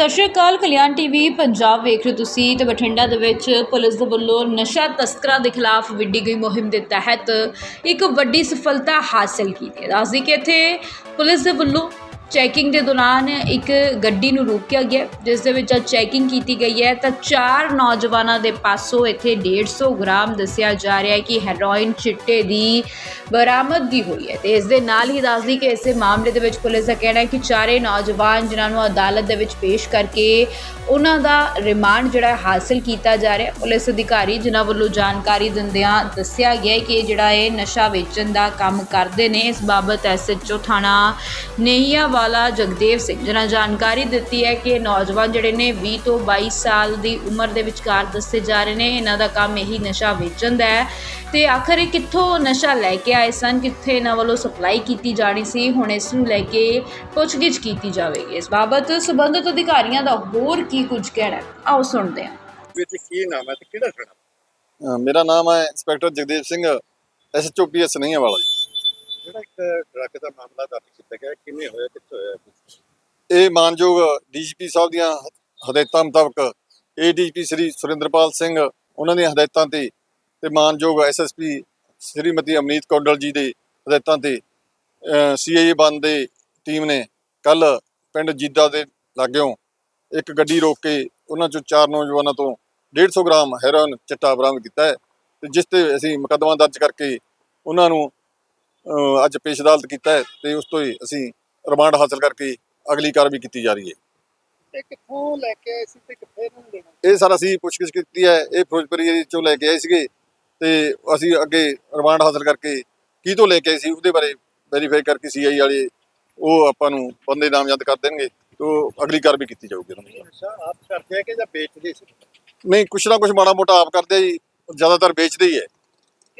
ਸਤਿ ਸ਼੍ਰੀ ਅਕਾਲ, ਕਲਿਆਣ ਟੀਵੀ, ਪੰਜਾਬ ਵੇਖ ਰਹੇ ਹੋ ਤੁਸੀਂ ਤੇ ਬਠਿੰਡਾ ਦੇ ਵਿੱਚ ਪੁਲਿਸ ਦੇ ਵੱਲੋਂ ਨਸ਼ਾ ਤਸਕਰਾਂ ਦੇ ਖਿਲਾਫ ਵਿੱਢੀ ਗਈ ਮੁਹਿੰਮ ਦੇ ਤਹਿਤ ਇੱਕ ਵੱਡੀ ਸਫਲਤਾ ਹਾਸਲ ਕੀਤੀ ਹੈ। ਦੱਸਦੀ ਕਿ ਇੱਥੇ ਪੁਲਿਸ ਦੇ ਵੱਲੋਂ ਚੈਕਿੰਗ ਦੇ ਦੌਰਾਨ ਇੱਕ ਗੱਡੀ ਨੂੰ ਰੋਕਿਆ ਗਿਆ ਜਿਸ ਦੇ ਵਿੱਚ ਜਦ ਚੈਕਿੰਗ ਕੀਤੀ ਗਈ ਹੈ। ਤਾਂ ਚਾਰ ਨੌਜਵਾਨਾਂ ਦੇ ਪਾਸੋਂ ਇੱਥੇ 150 ਗ੍ਰਾਮ ਦੱਸਿਆ ਜਾ ਰਿਹਾ ਹੈ ਕਿ ਹੈਰੋਇਨ ਚਿੱਟੇ ਦੀ ਬਰਾਮਦਗੀ ਹੋਈ ਹੈ। ਤੇ ਇਸ ਦੇ ਨਾਲ ਹੀ ਦੱਸਦੀ ਕਿ ਇਸੇ ਮਾਮਲੇ ਦੇ ਵਿੱਚ ਪੁਲਿਸ ਦਾ ਕਹਿਣਾ ਹੈ ਕਿ ਚਾਰੇ ਨੌਜਵਾਨ ਜਿਨ੍ਹਾਂ ਨੂੰ ਅਦਾਲਤ ਦੇ ਵਿੱਚ ਪੇਸ਼ ਕਰਕੇ ਉਹਨਾਂ ਦਾ ਰਿਮਾਂਡ ਜਿਹੜਾ ਹੈ ਹਾਸਲ ਕੀਤਾ ਜਾ ਰਿਹਾ ਪੁਲਿਸ ਅਧਿਕਾਰੀ ਜਿਨ੍ਹਾਂ ਵੱਲੋਂ ਜਾਣਕਾਰੀ ਦਿੰਦਿਆਂ ਦੱਸਿਆ ਗਿਆ ਕਿ ਜਿਹੜਾ ਇਹ ਨਸ਼ਾ ਵੇਚਣ ਦਾ ਕੰਮ ਕਰਦੇ ਨੇ, ਇਸ ਬਾਬਤ ਐਸਐਚਓ ਥਾਣਾ ਨੇਹੀਆ ਵਾਲਾ ਜਗਦੇਵ ਸਿੰਘ ਜਿਨ੍ਹਾਂ ਜਾਣਕਾਰੀ ਦਿੱਤੀ ਹੈ ਕਿ ਨੌਜਵਾਨ ਜਿਹੜੇ ਨੇ 20 ਤੋਂ 22 ਸਾਲ ਦੀ ਉਮਰ ਦੇ ਵਿਚਕਾਰ ਦੱਸੇ ਜਾ ਰਹੇ ਨੇ ਇਹਨਾਂ ਦਾ ਕੰਮ ਇਹੀ ਨਸ਼ਾ ਵੇਚਣ ਦਾ ਹੈ। ਤੇ ਆਖਰ ਇਹ ਕਿੱਥੋਂ ਨਸ਼ਾ ਲੈ ਕੇ ਆਏ ਸਨ ਕਿੱਥੇ ਇਹਨਾਂ ਵੱਲੋਂ ਸਪਲਾਈ ਕੀਤੀ ਜਾਣੀ ਸੀ ਹੁਣ ਇਸ ਨੂੰ ਲੈ ਕੇ ਪੁੱਛਗਿੱਛ ਕੀਤੀ ਜਾਵੇਗੀ। ਇਸ ਬਾਬਤ ਸਬੰਧਤ ਅਧਿਕਾਰੀਆਂ ਦਾ ਹੋਰ ਕੀ ਕੁਝ ਕਹਿਣਾ ਆਓ ਸੁਣਦੇ ਹਾਂ। ਵੀਰ ਜੀ ਕੀ ਨਾਮ ਹੈ ਤੇ ਕਿਹੜਾ ਥਾਣਾ? ਮੇਰਾ ਨਾਮ ਹੈ inspector Jagdev Singh SHO PS ਨਹੀਂ ਵਾਲਾ ਜੀ। ਜਿਹੜਾ ਇੱਕ ਡਰੱਗ ਦਾ ਮਾਮਲਾ ਦਰਜ ਕੀਤਾ ਗਿਆ, ਕਿਵੇਂ ਹੋਇਆ, ਕਿੱਥੇ ਹੋਇਆ? ਇਹ ਮਾਨਯੋਗ ਡੀਜੀਪੀ ਸਾਹਿਬ ਦੀਆਂ ਹਦਾਇਤਾਂ ਮੁਤਾਬਕ ਏਡੀਜੀਪੀ ਸ੍ਰੀ ਸੁਰਿੰਦਰਪਾਲ ਸਿੰਘ, ਉਹਨਾਂ ਦੀਆਂ ਹਦਾਇਤਾਂ ਤੇ ਤੇ ਮਾਨਯੋਗ ਐਸਐਸਪੀ ਸ੍ਰੀਮਤੀ ਅਮਨੀਤ ਕੌਂਡਲ ਜੀ ਦੇ ਹਦਾਇਤਾਂ ਤੇ ਸੀਆਈਏ ਬੰਦ ਦੇ ਟੀਮ ਨੇ ਕੱਲ ਪਿੰਡ ਜੀਦਾ ਦੇ ਲਾਗਿਓਂ ਇੱਕ ਗੱਡੀ ਰੋਕ ਕੇ ਉਹਨਾਂ ਚੋਂ ਚਾਰ ਨੌਜਵਾਨਾਂ ਤੋਂ 150 ਗ੍ਰਾਮ ਹੈਰੋਇਨ, ਚਿੱਟਾ ਬਰਾਮਦ ਕੀਤਾ ਹੈ ਤੇ ਜਿਸ ਤੇ ਅਸੀਂ ਮੁਕੱਦਮਾ ਦਰਜ ਕਰਕੇ ਉਹਨਾਂ ਨੂੰ ਅੱਜ ਪੇਸ਼ ਅਦਾਲਤ ਕੀਤਾ ਹੈ ਤੇ ਉਸ ਤੋਂ ਹੀ ਅਸੀਂ ਰਿਮਾਂਡ ਹਾਸਲ ਕਰਕੇ ਅਗਲੀ ਕਾਰਵਾਈ ਕੀਤੀ ਜਾ ਰਹੀ ਹੈ। ਇਹ ਕਿੱਥੋਂ ਲੈ ਕੇ ਆਏ ਸੀ ਤੇ ਕਿੱਥੇ ਨੂੰ ਦੇਣਾ? ਇਹ ਸਾਰਾ ਅਸੀਂ ਪੁੱਛਗਿੱਛ ਕੀਤੀ ਹੈ ਇਹ ਫਿਰੋਜ਼ਪੁਰੀ ਏਰੀਏ ਚੋਂ ਲੈ ਕੇ ਆਏ ਸੀਗੇ ਤੇ ਅਸੀਂ ਅੱਗੇ ਰਿਮਾਂਡ ਹਾਸਲ ਕਰਕੇ ਕੀ ਤੋਂ ਲੈ ਕੇ ਆਏ ਸੀ ਉਹਦੇ ਬਾਰੇ ਵੈਰੀਫਾਈ ਕਰਕੇ ਸੀਆਈ ਵਾਲੇ ਉਹ ਆਪਾਂ ਨੂੰ ਬੰਦੇ ਨਾਮਜ਼ਦ ਕਰ ਦੇਣਗੇ ਤੇ ਅਗਲੀ ਕਾਰਵਾਈ ਕੀਤੀ ਜਾਊਗੀ ਉਹਨਾਂ ਦੀ। ਆਪ ਕਰਦੇ ਆ ਕਿ ਜਾਂ ਵੇਚਦੇ ਸੀ? ਨਹੀਂ ਕੁਛ ਨਾ ਕੁਛ ਮਾੜਾ ਮੋਟਾ ਆਪ ਕਰਦੇ ਆ ਜੀ ਜ਼ਿਆਦਾਤਰ ਵੇਚਦੇ ਹੀ ਹੈ।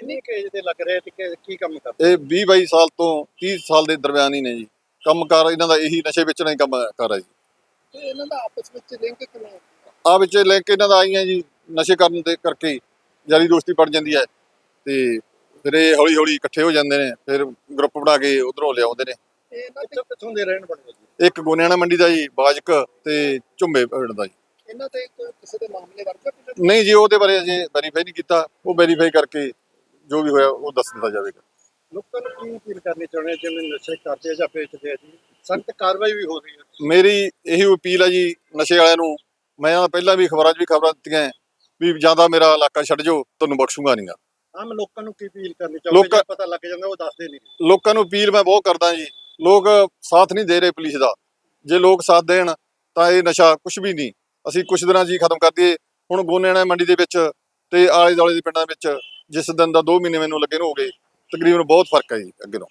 ਕਿੰਨੀ ਕੇਜ ਦੇ ਲੱਗ ਰਹੇ ਤੇ ਕਿ- ਕੀ ਕੰਮ ਕਰਦੇ? ਇਹ 20 22 ਸਾਲ ਤੋਂ 30 ਸਾਲ ਦੇ ਦਰਮਿਆਨ ਹੀ ਨੇ ਜੀ। ਕੰਮਕਾਰ ਇਹਨਾਂ ਦਾ ਇਹੀ ਨਸ਼ੇ ਵੇਚਣਾ ਹੀ ਕੰਮ ਕਰ ਹੈ ਜੀ। ਤੇ ਇਹਨਾਂ ਦਾ ਆਪਸ ਵਿੱਚ ਲਿੰਕ ਕਿਵੇਂ ਆ ਵਿੱਚ ਲੈ ਕੇ ਇਹਨਾਂ ਦਾ ਆਈਆਂ ਜੀ ਨਸ਼ੇ ਕਰਨ ਦੇ ਕਰਕੇ ਯਾਰੀ ਦੋਸਤੀ ਪੜ ਜਾਂਦੀ ਹੈ ਤੇ ਫਿਰ ਇਹ ਹੌਲੀ ਹੌਲੀ ਇਕੱਠੇ ਹੋ ਜਾਂਦੇ ਨੇ ਫਿਰ ਗਰੁੱਪ ਬਣਾ ਕੇ ਉਧਰੋਂ ਲਿਆਉਂਦੇ ਨੇ। ਇਹ ਇਹਨਾਂ ਕਿੱਥੋਂ ਕਿੱਥੋਂ ਦੇ ਰਹਿਣ ਬਣੇ ਜੀ? ਇੱਕ ਗੋਨਿਆਣਾ ਮੰਡੀ ਦਾ ਜੀ ਬਾਜਕ ਤੇ ਝੁੰਬੇ ਪਿੰਡ ਦਾ ਜੀ। ਇਹਨਾਂ ਤੇ ਕੋਈ ਕਿਸੇ ਦੇ ਮਾਮਲੇ ਵਰਗਾ? ਨਹੀਂ ਜੀ ਉਹਦੇ ਬਾਰੇ ਅਜੇ ਵੈਰੀਫਾਈ ਨਹੀਂ ਕੀਤਾ। ਉਹ ਵੈਰੀਫਾਈ ਕਰਕੇ ਜੋ ਵੀ ਹੋਇਆ ਉਹ ਦੱਸ ਦਿੱਤਾ ਜਾਵੇਗਾ। ਲੋਕਾਂ ਨੂੰ ਕੀ ਅਪੀਲ ਕਰਨੀ ਚਾਹੁੰਦੇ ਜਿਵੇਂ ਨਸ਼ੇ ਕਰਦੇ ਜਾਂ ਵੇਚਦੇ ਆ ਜੀ ਸਖਤ ਕਾਰਵਾਈ ਵੀ ਹੋ ਰਹੀ ਹੈ। ਮੇਰੀ ਇਹੀ ਅਪੀਲ ਹੈ ਜੀ ਨਸ਼ੇ ਵਾਲਿਆਂ ਨੂੰ। ਮੈਂ ਪਹਿਲਾਂ ਵੀ ਖਬਰਾਂ 'ਚ ਵੀ ਖਬਰਾਂ ਦਿੱਤੀਆਂ ਵੀ ਜ਼ਿਆਦਾ ਮੇਰਾ ਇਲਾਕਾ ਛੱਡ ਜਾਓ ਤੁਹਾਨੂੰ ਬਖਸ਼ੂਗਾ ਨਹੀਂਗਾ ਆਮ ਲੋਕਾਂ ਨੂੰ ਕੀ ਅਪੀਲ ਕਰਨੀ ਚਾਹੁੰਦੇ ਜੇ ਪਤਾ ਲੱਗ ਜਾਂਦਾ ਉਹ ਦੱਸਦੇ ਨਹੀਂ। ਲੋਕਾਂ ਨੂੰ ਅਪੀਲ ਮੈਂ ਬਹੁਤ ਕਰਦਾ ਜੀ। ਲੋਕ ਸਾਥ ਨਹੀਂ ਦੇ ਰਹੇ ਪੁਲਿਸ ਦਾ। ਜੇ ਲੋਕ ਸਾਥ ਦੇਣ ਤਾਂ ਇਹ ਨਸ਼ਾ ਕੁਝ ਵੀ ਨਹੀਂ। ਅਸੀਂ ਕੁਝ ਦਿਨਾਂ ਹੀ ਖਤਮ ਕਰ ਦਈਏ। ਹੁਣ ਗੋਨੇਣਾ ਮੰਡੀ ਦੇ ਵਿੱਚ ਤੇ ਆਲੇ ਦੁਆਲੇ ਦੇ ਪਿੰਡਾਂ ਵਿੱਚ ਜਿਸ ਦਿਨ ਦਾ 2 ਮਹੀਨੇ ਮੈਨੂੰ ਲੱਗੇ ਨੂੰ ਹੋ ਗਏ, ਤਕਰੀਬਨ ਬਹੁਤ ਫ਼ਰਕ ਹੈ ਜੀ ਅੱਗੇ ਤੋਂ।